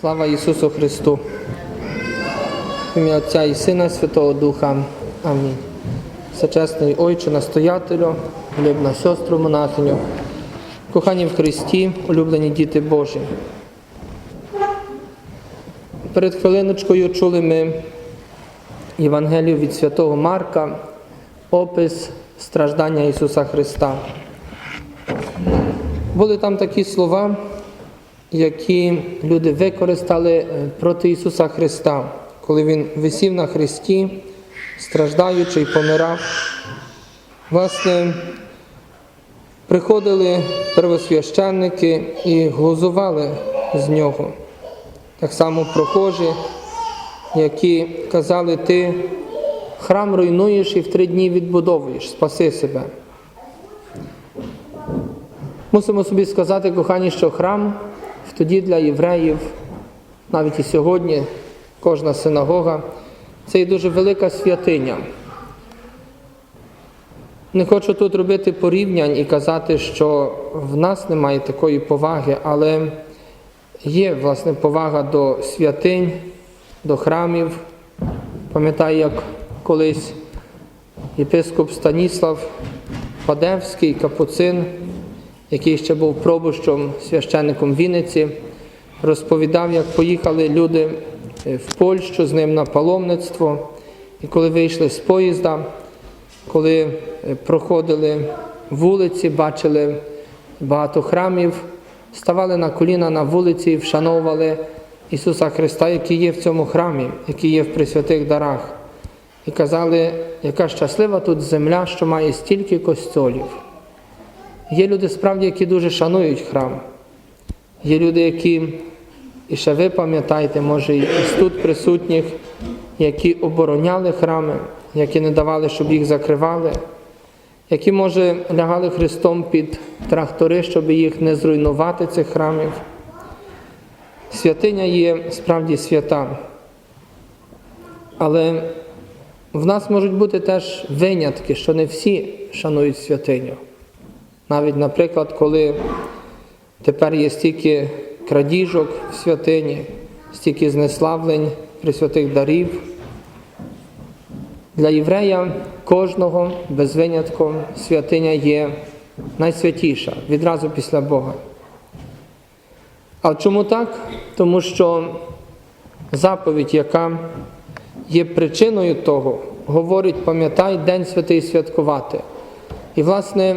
Слава Ісусу Христу! В ім'я Отця і Сина Святого Духа. Амінь. Всечесний Ойче, настоятелю, улюблена сестру монахиню, кохані в Христі, улюблені діти Божі. Перед хвилиночкою чули ми Євангелію від Святого Марка, опис страждання Ісуса Христа. Були там такі слова, які люди використали е, проти Ісуса Христа, коли Він висів на хресті, страждаючи і помирав. Власне, приходили первосвященники і глузували з нього. Так само прохожі, які казали, ти храм руйнуєш і в три дні відбудовуєш, спаси себе. Мусимо собі сказати, кохані, що храм тоді для євреїв, навіть і сьогодні, кожна синагога, це є дуже велика святиня. Не хочу тут робити порівнянь і казати, що в нас немає такої поваги, але є власне повага до святинь, до храмів. Пам'ятаю, як колись єпископ Станіслав Падевський, капуцин, який ще був пробущом священником Вінниці, розповідав, як поїхали люди в Польщу з ним на паломництво, і коли вийшли з поїзда, коли проходили вулиці, бачили багато храмів, ставали на коліна на вулиці і вшановували Ісуса Христа, який є в цьому храмі, який є в Пресвятих дарах. І казали, яка щаслива тут земля, що має стільки костьолів. Є люди справді, які дуже шанують храм. Є люди, які, і ще ви пам'ятаєте, може, і тут присутніх, які обороняли храми, які не давали, щоб їх закривали, які, може, лягали Христом під трактори, щоб їх не зруйнувати, цих храмів. Святиня є справді свята. Але в нас можуть бути теж винятки, що не всі шанують святиню. Навіть, наприклад, коли тепер є стільки крадіжок в святині, стільки знеславлень присвятих дарів. Для єврея кожного без винятку святиня є найсвятіша відразу після Бога. А чому так? Тому що заповідь, яка є причиною того, говорить, пам'ятай День святий святкувати. І, власне,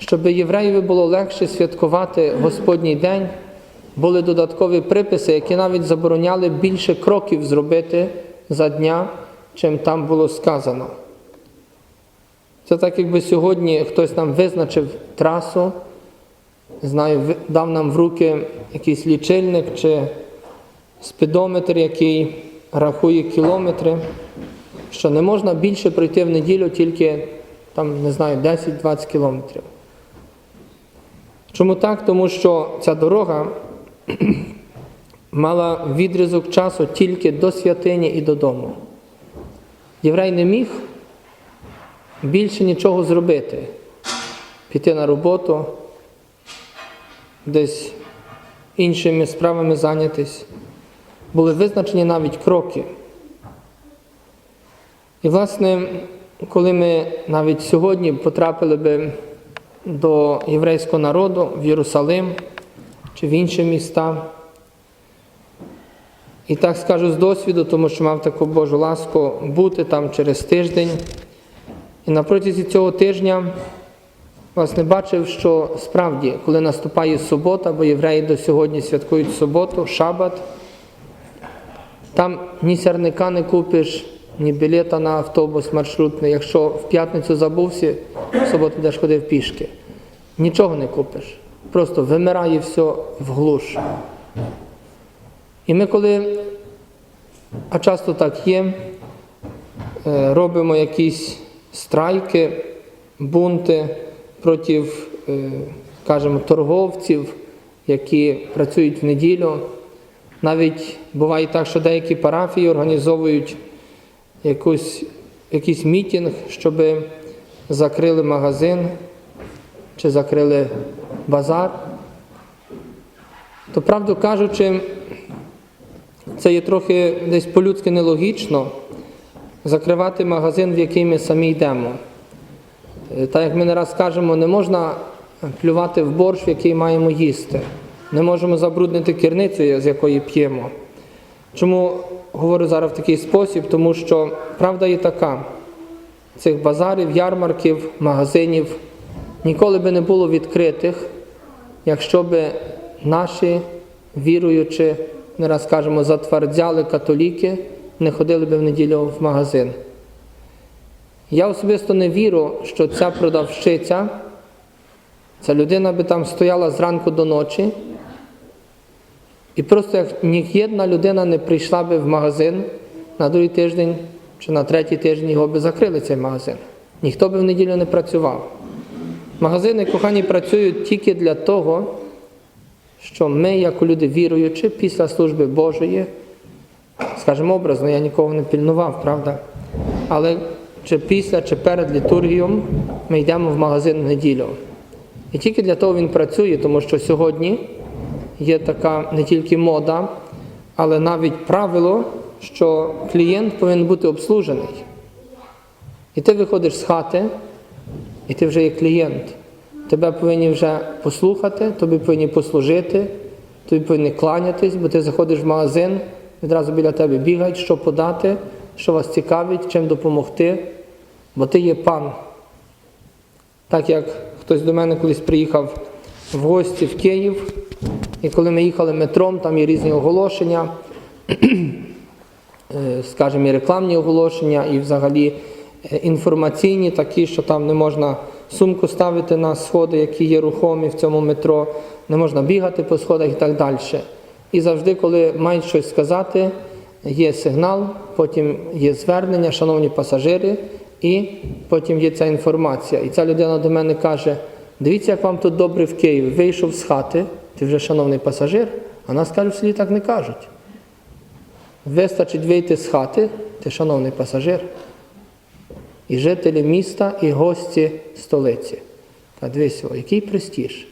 щоб євреєві було легше святкувати Господній день, були додаткові приписи, які навіть забороняли більше кроків зробити за дня, чим там було сказано. Це так, якби сьогодні хтось нам визначив трасу, знаю, дав нам в руки якийсь лічильник чи спідометр, який рахує кілометри, що не можна більше пройти в неділю тільки там, не знаю, 10-20 кілометрів. Чому так? Тому що ця дорога мала відрізок часу тільки до святині і додому. Єврей не міг більше нічого зробити, піти на роботу, десь іншими справами зайнятися. Були визначені навіть кроки. І, власне, коли ми навіть сьогодні потрапили би до єврейського народу в Єрусалим чи в інші міста. І так скажу з досвіду, тому що мав таку Божу ласку бути там через тиждень. І на протязі цього тижня власне, бачив, що справді, коли наступає субота, бо євреї до сьогодні святкують суботу, шабат, там ні сірника не купиш, ні білета на автобус маршрутний. Якщо в п'ятницю забувся, в суботу йдеш ходив пішки. Нічого не купиш. Просто вимирає все в глуш. І ми коли, а часто так є, е, робимо якісь страйки, бунти проти, е, кажемо, торговців, які працюють в неділю. Навіть буває так, що деякі парафії організовують якусь, якийсь мітінг, щоб закрили магазин чи закрили базар, то, правду кажучи, це є трохи десь по-людськи нелогічно закривати магазин, в який ми самі йдемо. Е, Так як ми не раз кажемо, не можна плювати в борщ, в який маємо їсти. Не можемо забруднити керницю, з якої п'ємо. Чому говорю зараз в такий спосіб? Тому що правда є така: цих базарів, ярмарків, магазинів ніколи би не було відкритих, якщо би наші віруючі, не раз кажемо, затвердзяли католіки, не ходили би в неділю в магазин. Я особисто не вірю, що ця продавщиця, ця людина би там стояла зранку до ночі, і просто як ні jedna людина не прийшла би в магазин на другий тиждень чи на третій тиждень його би закрили цей магазин. Ніхто би в неділю не працював. Магазини, кохані, працюють тільки для того, що ми, як люди віруючі, після служби Божої, скажімо образно, я нікого не пільнував, правда? Але чи після, чи перед літургією ми йдемо в магазин в неділю. І тільки для того він працює, тому що сьогодні є така не тільки мода, але навіть правило, що клієнт повинен бути обслужений. І ти виходиш з хати, і ти вже є клієнт. Тебе повинні вже послухати, тобі повинні послужити, тобі повинні кланятись, бо ти заходиш в магазин, відразу біля тебе бігають, що подати, що вас цікавить, чим допомогти, бо ти є пан. Так як хтось до мене колись приїхав в гості в Київ, і коли ми їхали метром, там є різні оголошення, е, скажімо, і рекламні оголошення, і взагалі е, інформаційні, такі, що там не можна сумку ставити на сходи, які є рухомі в цьому метро, не можна бігати по сходах і так далі. І завжди, коли мають щось сказати, є сигнал, потім є звернення, шановні пасажири, і потім є ця інформація. І ця людина до мене каже: дивіться, як вам тут добре в Києві. Вийшов з хати, ти вже шановний пасажир, а нас кажуть, в так не кажуть. Вистачить вийти з хати, ти шановний пасажир, і жителі міста, і гості столиці. Та дивись, о, який престіж.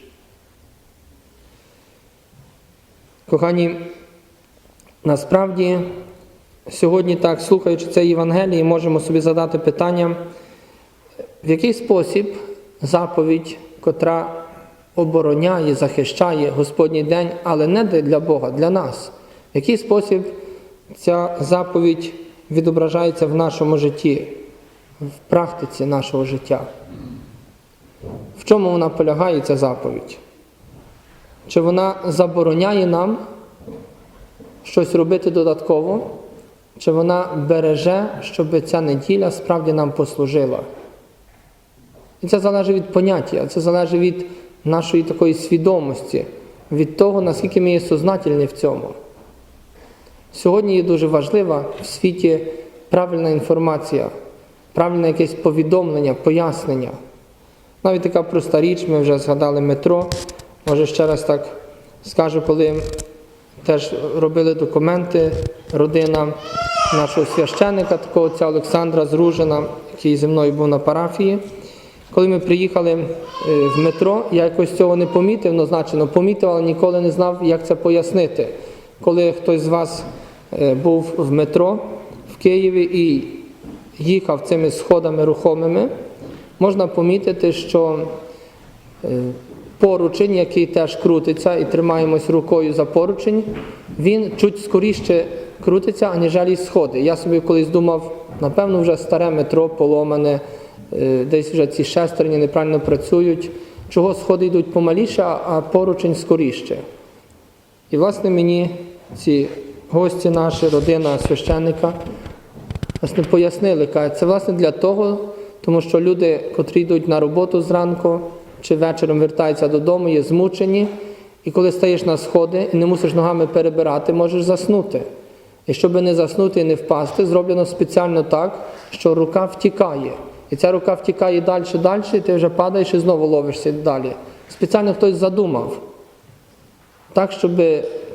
Кохані, насправді сьогодні так, слухаючи це Євангеліє, можемо собі задати питання, в який спосіб заповідь, котра обороняє, захищає Господній день, але не для Бога, для нас. В який спосіб ця заповідь відображається в нашому житті, в практиці нашого життя? В чому вона полягає, ця заповідь? Чи вона забороняє нам щось робити додатково, чи вона береже, щоб ця неділя справді нам послужила? І це залежить від поняття, це залежить від нашої такої свідомості, від того, наскільки ми є сознательні в цьому. Сьогодні є дуже важлива в світі правильна інформація, правильне якесь повідомлення, пояснення. Навіть така проста річ, ми вже згадали метро. Може ще раз так скажу, коли теж робили документи, родина нашого священника, такого отця Олександра Зружина, який зі мною був на парафії. Коли ми приїхали е, в метро, я якось цього не помітив, назначено помітив, але ніколи не знав, як це пояснити. Коли хтось з вас е, був в метро в Києві і їхав цими сходами рухомими, можна помітити, що е, поручень, який теж крутиться, і тримаємось рукою за поручень, він чуть скоріше крутиться, аніжелі сходи. Я собі колись думав, напевно, вже старе метро поломане, десь вже ці шестерні неправильно працюють. Чого сходи йдуть помаліше, а поручень скоріше. І, власне, мені ці гості наші, родина священника, власне, пояснили, кажуть, це власне для того, тому що люди, котрі йдуть на роботу зранку чи вечором вертаються додому, є змучені, і коли стаєш на сходи і не мусиш ногами перебирати, можеш заснути. І щоб не заснути і не впасти, зроблено спеціально так, що рука втікає. І ця рука втікає далі, далі, і ти вже падаєш і знову ловишся далі. Спеціально хтось задумав. Так, щоб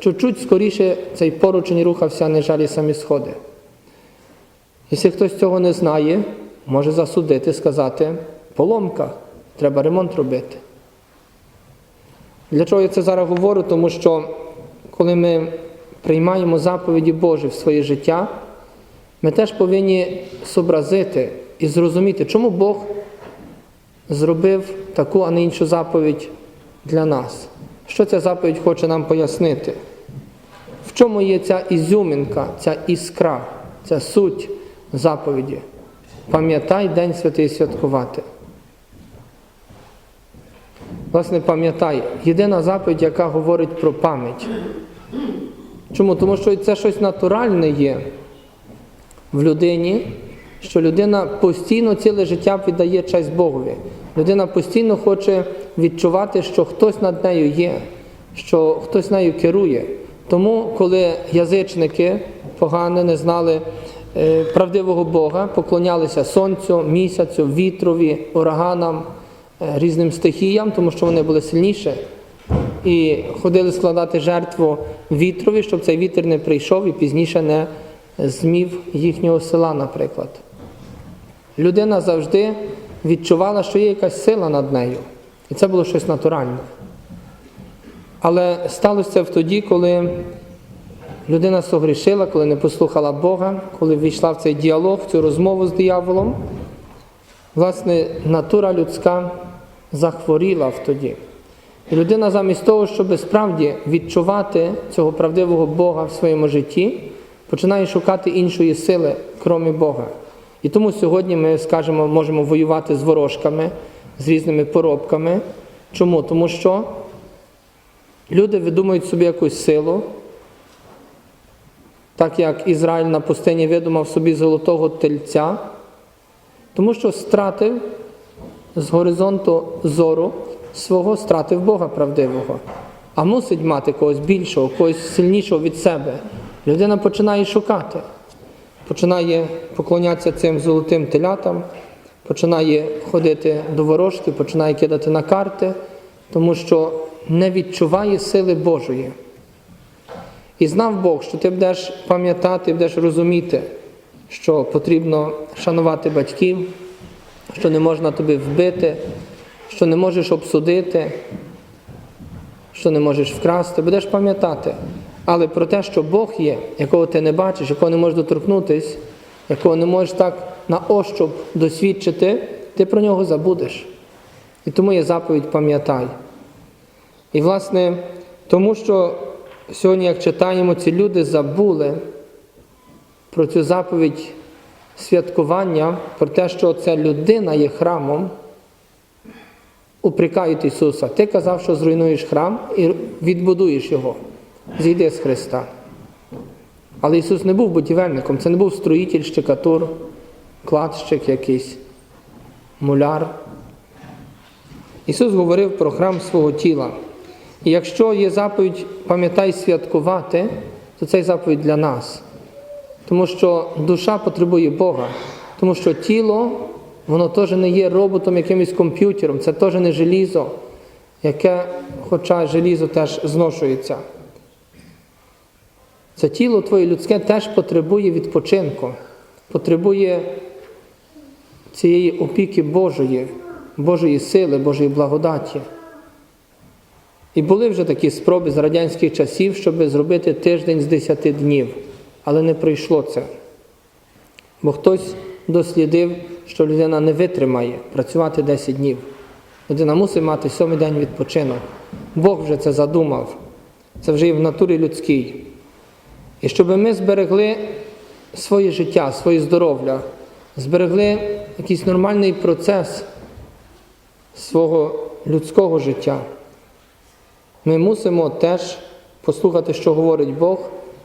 чуть-чуть скоріше цей поручень рухався, не жалі самі сходи. Якщо хтось цього не знає, може засудити, сказати, поломка, треба ремонт робити. Для чого я це зараз говорю? Тому що коли ми приймаємо заповіді Божі в своє життя, ми теж повинні зобразити і зрозуміти, чому Бог зробив таку, а не іншу заповідь для нас. Що ця заповідь хоче нам пояснити? В чому є ця ізюминка, ця іскра, ця суть заповіді? Пам'ятай День святий святкувати. Власне, пам'ятай, єдина заповідь, яка говорить про пам'ять. Чому? Тому що це щось натуральне є в людині, що людина постійно ціле життя віддає честь Богові. Людина постійно хоче відчувати, що хтось над нею є, що хтось нею керує. Тому, коли язичники погані не знали е, правдивого Бога, поклонялися сонцю, місяцю, вітрові, ураганам, е, різним стихіям, тому що вони були сильніші, і ходили складати жертву вітрові, щоб цей вітер не прийшов і пізніше не змів їхнього села, наприклад. Людина завжди відчувала, що є якась сила над нею. І це було щось натуральне. Але сталося це в тоді, коли людина согрішила, коли не послухала Бога, коли війшла в цей діалог, в цю розмову з дияволом. Власне, натура людська захворіла в тоді. І людина замість того, щоб справді відчувати цього правдивого Бога в своєму житті, починає шукати іншої сили, крім Бога. І тому сьогодні ми, скажімо, можемо воювати з ворожками, з різними поробками. Чому? Тому що люди видумують собі якусь силу, так як Ізраїль на пустині видумав собі золотого тельця, тому що стратив з горизонту зору свого стратив Бога правдивого, а мусить мати когось більшого, когось сильнішого від себе. Людина починає шукати, починає поклонятися цим золотим телятам, починає ходити до ворожки, починає кидати на карти, тому що не відчуває сили Божої. І знав Бог, що ти будеш пам'ятати, будеш розуміти, що потрібно шанувати батьків, що не можна тобі вбити, що не можеш обсудити, що не можеш вкрасти, будеш пам'ятати. Але про те, що Бог є, якого ти не бачиш, якого не можеш доторкнутись, якого не можеш так на ощуп досвідчити, ти про нього забудеш. І тому є заповідь пам'ятай. І, власне, тому що сьогодні, як читаємо, ці люди забули про цю заповідь святкування, про те, що ця людина є храмом, упрекають Ісуса. Ти казав, що зруйнуєш храм і відбудуєш його. Зійди з Христа. Але Ісус не був будівельником, це не був строїтель, щекатур, кладщик якийсь, муляр. Ісус говорив про храм свого тіла. І якщо є заповідь пам'ятай святкувати, то це заповідь для нас. Тому що душа потребує Бога, тому що тіло, воно теж не є роботом, якимось комп'ютером, це теж не желізо, яке, хоча желізо теж зношується. Це тіло твоє людське теж потребує відпочинку, потребує цієї опіки Божої, Божої сили, Божої благодаті. І були вже такі спроби з радянських часів, щоб зробити тиждень з 10 днів, але не пройшло це. Бо хтось дослідив, що людина не витримає працювати 10 днів. Людина мусить мати сьомий день відпочинок. Бог вже це задумав. Це вже є в натурі людській. І щоб ми зберегли своє життя, своє здоров'я, зберегли якийсь нормальний процес свого людського життя, ми мусимо теж послухати, що говорить Бог,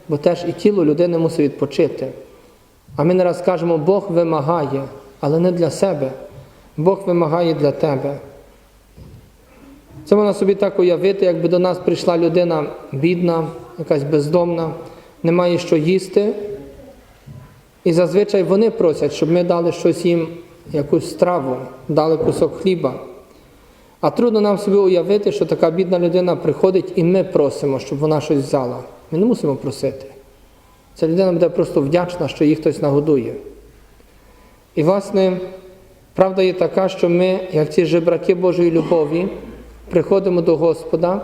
бо теж і тіло людини мусить відпочити. А ми не раз кажемо, Бог вимагає, але не для себе. Бог вимагає для тебе. Це можна собі так уявити, якби до нас прийшла людина бідна, якась бездомна, не має що їсти. І зазвичай вони просять, щоб ми дали щось їм, якусь страву, дали кусок хліба. А трудно нам собі уявити, що така бідна людина приходить і ми просимо, щоб вона щось взяла. Ми не мусимо просити. Ця людина буде просто вдячна, що її хтось нагодує. І, власне, правда є така, що ми, як ці жебраки Божої любові, приходимо до Господа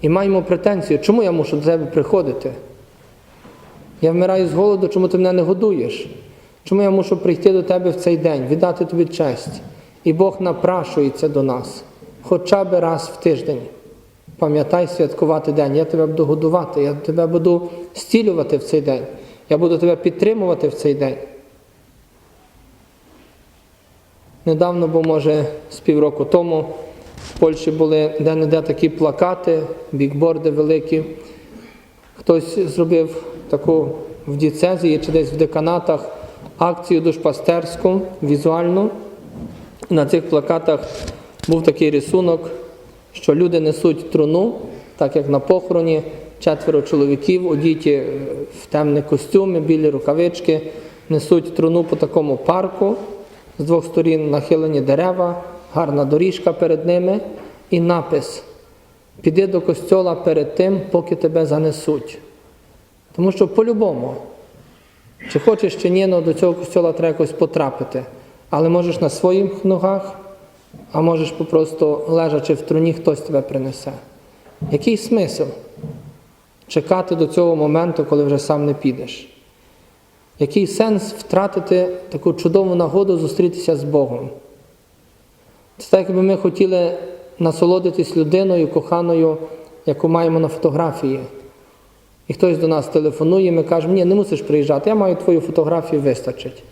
І маємо претензію, чому я мушу до тебе приходити? Я вмираю з голоду, чому ти мене не годуєш? Чому я мушу прийти до тебе в цей день, віддати тобі честь? І Бог напрашується до нас хоча б раз в тиждень. Пам'ятай святкувати день, я тебе буду годувати, я тебе буду зцілювати в цей день, я буду тебе підтримувати в цей день. Недавно, бо може з півроку тому в Польщі були де-не-де такі плакати, бікборди великі. Хтось зробив таку в діцезії чи десь в деканатах акцію душпастерську, візуальну. На цих плакатах був такий рисунок, що люди несуть труну, так як на похороні, четверо чоловіків, одіті в темні костюми, білі рукавички, несуть труну по такому парку, з двох сторін нахилені дерева, гарна доріжка перед ними і напис Піди до костьола перед тим, поки тебе занесуть. Тому що по-любому, чи хочеш чи ні, ну, до цього костьола треба якось потрапити. Але можеш на своїх ногах, а можеш попросту лежачи в труні, хтось тебе принесе. Який смисл чекати до цього моменту, коли вже сам не підеш? Який сенс втратити таку чудову нагоду зустрітися з Богом? Це так, якби ми хотіли насолодитись людиною, коханою, яку маємо на фотографії. І хтось до нас телефонує, ми кажемо, ні, не мусиш приїжджати, я маю твою фотографію, вистачить.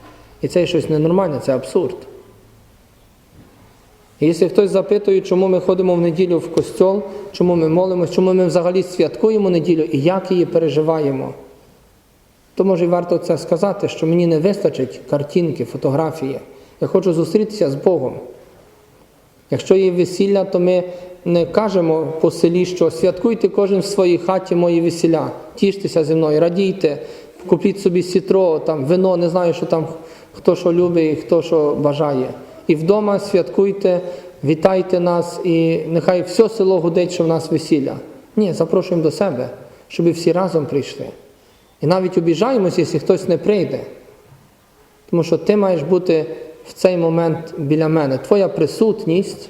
І це щось ненормальне, це абсурд. І якщо хтось запитує, чому ми ходимо в неділю в костьол, чому ми молимося, чому ми взагалі святкуємо неділю і як її переживаємо, то може й варто це сказати, що мені не вистачить картинки, фотографії. Я хочу зустрітися з Богом. Якщо є весілля, то ми не кажемо по селі, що святкуйте кожен в своїй хаті мої весілля, тіштеся зі мною, радійте, купіть собі сітро, там, вино, не знаю, що там хто що любить і хто що бажає. І вдома святкуйте, вітайте нас, і нехай все село гудить, що в нас весілля. Ні, запрошуємо до себе, щоб всі разом прийшли. І навіть обіжаємося, якщо хтось не прийде. Тому що ти маєш бути в цей момент біля мене. Твоя присутність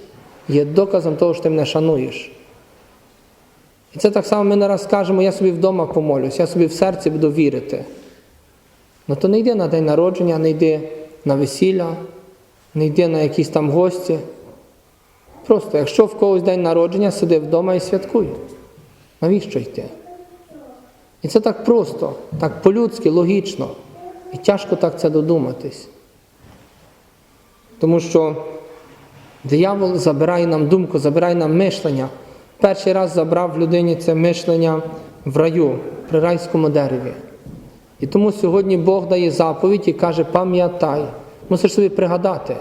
є доказом того, що ти мене шануєш. І це так само ми не раз кажемо, я собі вдома помолюсь, я собі в серці буду вірити. Ну то не йди на день народження, не йди на весілля, не йди на якісь там гості. Просто, якщо в когось день народження, сиди вдома і святкуй. Навіщо йти? І це так просто, так по-людськи, логічно. І тяжко так це додуматись. Тому що диявол забирає нам думку, забирає нам мишлення. Перший раз забрав в людині це мишлення в раю, при райському дереві. І тому сьогодні Бог дає заповідь і каже, пам'ятай, мусиш собі пригадати,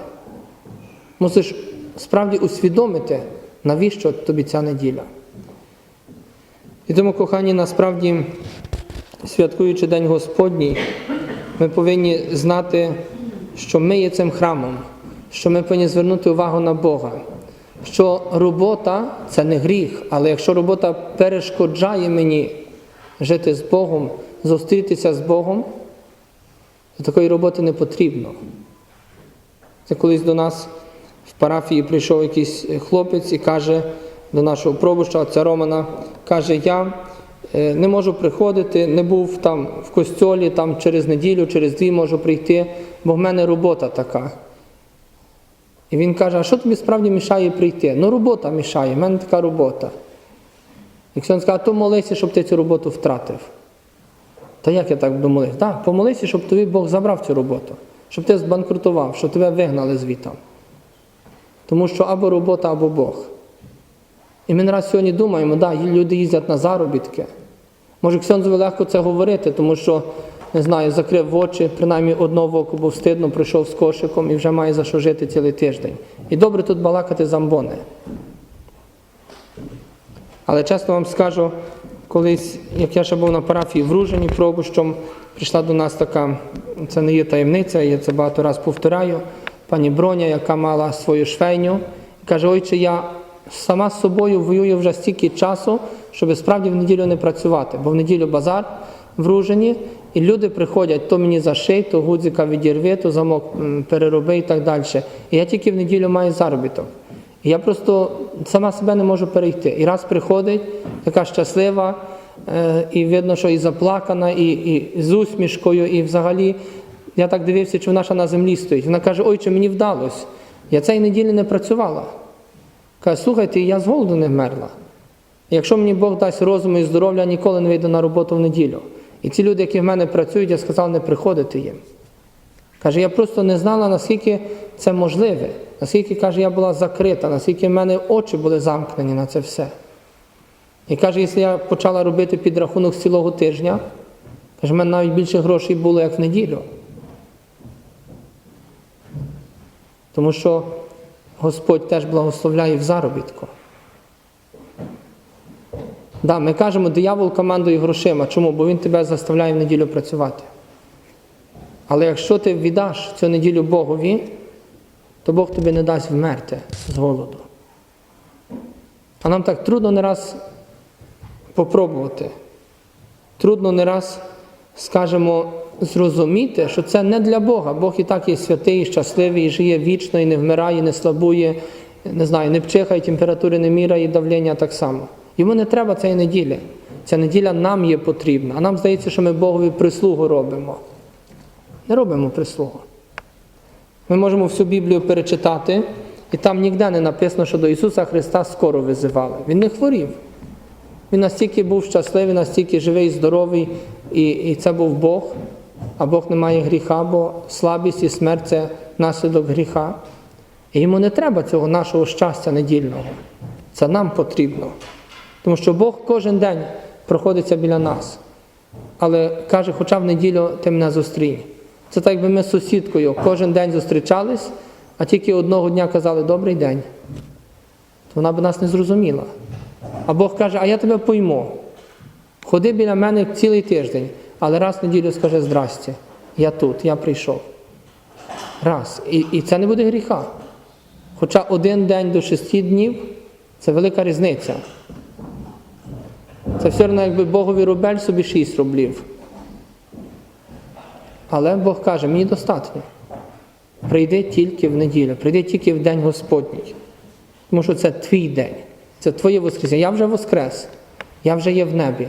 мусиш справді усвідомити, навіщо тобі ця неділя. І тому, кохані, насправді, святкуючи День Господній, ми повинні знати, що ми є цим храмом, що ми повинні звернути увагу на Бога, що робота це не гріх, але якщо робота перешкоджає мені жити з Богом, зустрітися з Богом, то такої роботи не потрібно. Це колись до нас в парафії прийшов якийсь хлопець і каже до нашого пробуща, отця Романа, каже, я е, не можу приходити, не був там в костьолі, там через неділю, через дві можу прийти, бо в мене робота така. І він каже, а що тобі справді мішає прийти? Ну, робота мішає, в мене така робота. Якщо він скаже, то молися, щоб ти цю роботу втратив. Та як я так буду молитися? Так, помолися, щоб тобі Бог забрав цю роботу, щоб ти збанкрутував, щоб тебе вигнали звітом. Тому що або робота, або Бог. І ми не раз сьогодні думаємо, да, люди їздять на заробітки. Може, Ксьонзові легко це говорити, тому що, не знаю, закрив очі, принаймні одного в око, бо встидно, прийшов з кошиком і вже має за що жити цілий тиждень. І добре тут балакати замбони. Але чесно вам скажу, колись, як я ще був на парафії в Ружині пробущом, прийшла до нас така, це не є таємниця, я це багато разів повторяю, пані Броня, яка мала свою швейню, каже, ойче, я сама з собою воюю вже стільки часу, щоб справді в неділю не працювати, бо в неділю базар в Ружині, і люди приходять, то мені заший, то гудзика відірви, то замок перероби і так далі. І я тільки в неділю маю заробіток. І я просто сама себе не можу перейти. І раз приходить, така щаслива, е, і видно, що і заплакана, і, і з усмішкою, і взагалі я так дивився, чи вона ще на землі стоїть. Вона каже, ой, чи мені вдалося. Я цієї неділі не працювала. Каже, слухайте, я з голоду не вмерла. Якщо мені Бог дасть розуму і здоров'я, ніколи не вийду на роботу в неділю. І ці люди, які в мене працюють, я сказав, не приходити їм. Каже, я просто не знала, наскільки це можливе, наскільки каже, я була закрита, наскільки в мене очі були замкнені на це все. І каже, якщо я почала робити підрахунок з цілого тижня, каже, в мене навіть більше грошей було, як в неділю. Тому що Господь теж благословляє в заробітку. Да, ми кажемо, диявол командує грошима. Чому? Бо він тебе заставляє в неділю працювати. Але якщо ти віддаш цю неділю Богові, то Бог тобі не дасть вмерти з голоду. А нам так трудно не раз попробувати. Трудно не раз, скажімо, зрозуміти, що це не для Бога. Бог і так є святий, і щасливий, і живе вічно, і не вмирає, і не слабує, не знаю, не пчихає, температури не міряє, і давлення так само. Йому не треба цієї неділі. Ця неділя нам є потрібна. А нам здається, що ми Богові прислугу робимо. Не робимо прислугу. Ми можемо всю Біблію перечитати, і там ніде не написано, що до Ісуса Христа скоро визивали. Він не хворів. Він настільки був щасливий, настільки живий, здоровий, і, і це був Бог, а Бог не має гріха, бо слабість і смерть це наслідок гріха. І йому не треба цього нашого щастя недільного. Це нам потрібно. Тому що Бог кожен день проходиться біля нас. Але каже, хоча в неділю ти мене зустрінь. Це так, якби ми з сусідкою кожен день зустрічались, а тільки одного дня казали добрий день. То вона б нас не зрозуміла. А Бог каже, а я тебе пойму. Ходи біля мене цілий тиждень, але раз в неділю скажи здрасте. Я тут, я прийшов. Раз. І, і це не буде гріха. Хоча один день до шести днів це велика різниця. Це все одно, якби Богові рубель собі 6 рублів. Але Бог каже, мені достатньо. Прийди тільки в неділю, прийди тільки в день Господній. Тому що це твій день, це твоє Воскресіння. Я вже воскрес, я вже є в небі.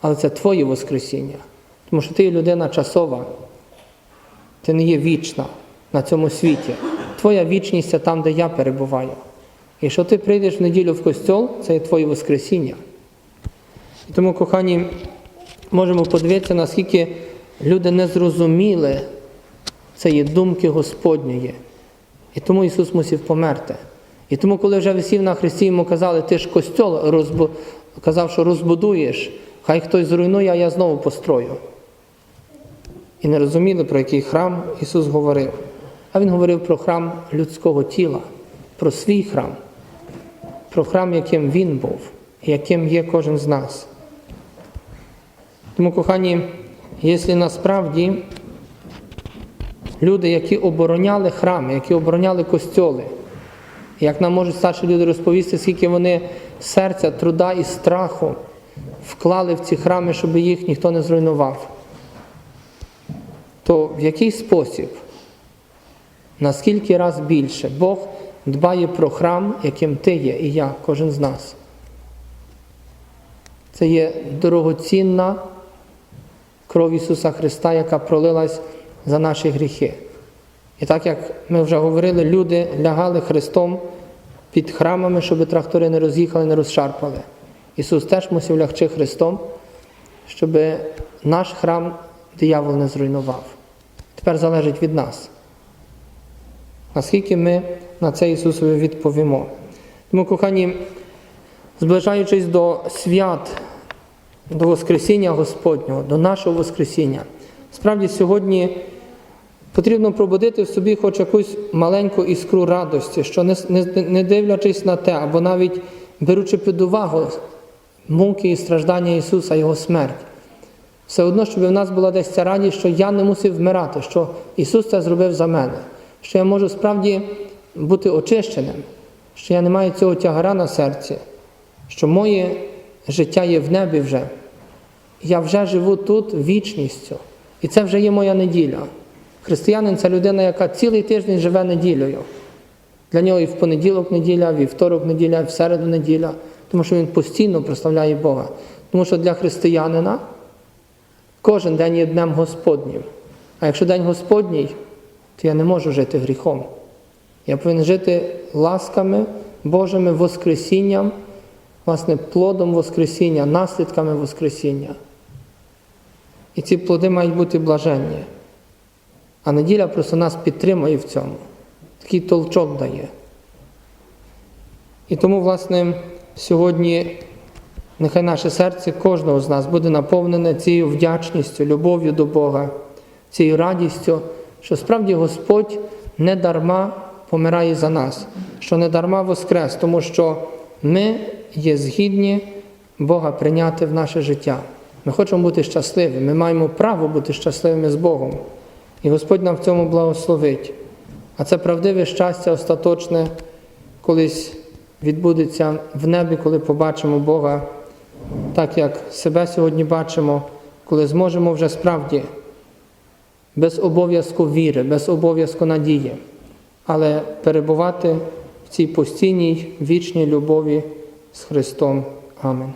Але це твоє Воскресіння. Тому що ти є людина часова, ти не є вічна на цьому світі. Твоя вічність це там, де я перебуваю. І якщо ти прийдеш в неділю в костьол, це є твоє Воскресіння. І тому, кохані, можемо подивитися, наскільки люди не зрозуміли цієї думки Господньої. І тому Ісус мусив померти. І тому, коли вже висів на Христі, йому казали, ти ж костьол розбу... казав, що розбудуєш, хай хтось зруйнує, а я знову построю. І не розуміли, про який храм Ісус говорив. А Він говорив про храм людського тіла, про свій храм, про храм, яким Він був, яким є кожен з нас. Тому, кохані, якщо насправді люди, які обороняли храми, які обороняли костьоли, як нам можуть старші люди розповісти, скільки вони серця, труда і страху вклали в ці храми, щоб їх ніхто не зруйнував, то в який спосіб, наскільки раз більше Бог дбає про храм, яким ти є, і я, кожен з нас. Це є дорогоцінна кров Ісуса Христа, яка пролилась за наші гріхи. І так як ми вже говорили, люди лягали Христом під храмами, щоб трактори не роз'їхали, не розшарпали. Ісус теж мусив лягти Христом, щоб наш храм диявол не зруйнував. Тепер залежить від нас. Наскільки ми на це Ісусові відповімо. Тому, кохані, зближаючись до свят, до Воскресіння Господнього, до нашого Воскресіння, справді сьогодні потрібно пробудити в собі хоч якусь маленьку іскру радості, що не, не, не дивлячись на те, або навіть беручи під увагу муки і страждання Ісуса, Його смерть. Все одно, щоб в нас була десь ця радість, що я не мусив вмирати, що Ісус це зробив за мене, що я можу справді бути очищеним, що я не маю цього тягара на серці, що моє життя є в небі вже. Я вже живу тут вічністю. І це вже є моя неділя. Християнин це людина, яка цілий тиждень живе неділею. Для нього і в понеділок неділя, вівторок неділя, і в середу неділя, тому що він постійно прославляє Бога. Тому що для християнина кожен день є днем Господнім. А якщо день Господній, то я не можу жити гріхом. Я повинен жити ласками Божими, Воскресінням, власне, плодом Воскресіння, наслідками Воскресіння. І ці плоди мають бути блаженні. А неділя просто нас підтримує в цьому, такий толчок дає. І тому, власне, сьогодні нехай наше серце кожного з нас буде наповнене цією вдячністю, любов'ю до Бога, цією радістю, що справді Господь не дарма помирає за нас, що не дарма воскрес, тому що ми є згідні Бога прийняти в наше життя. Ми хочемо бути щасливими, ми маємо право бути щасливими з Богом. І Господь нам в цьому благословить. А це правдиве щастя остаточне колись відбудеться в небі, коли побачимо Бога, так як себе сьогодні бачимо, коли зможемо вже справді без обов'язку віри, без обов'язку надії, але перебувати в цій постійній вічній любові з Христом. Амінь.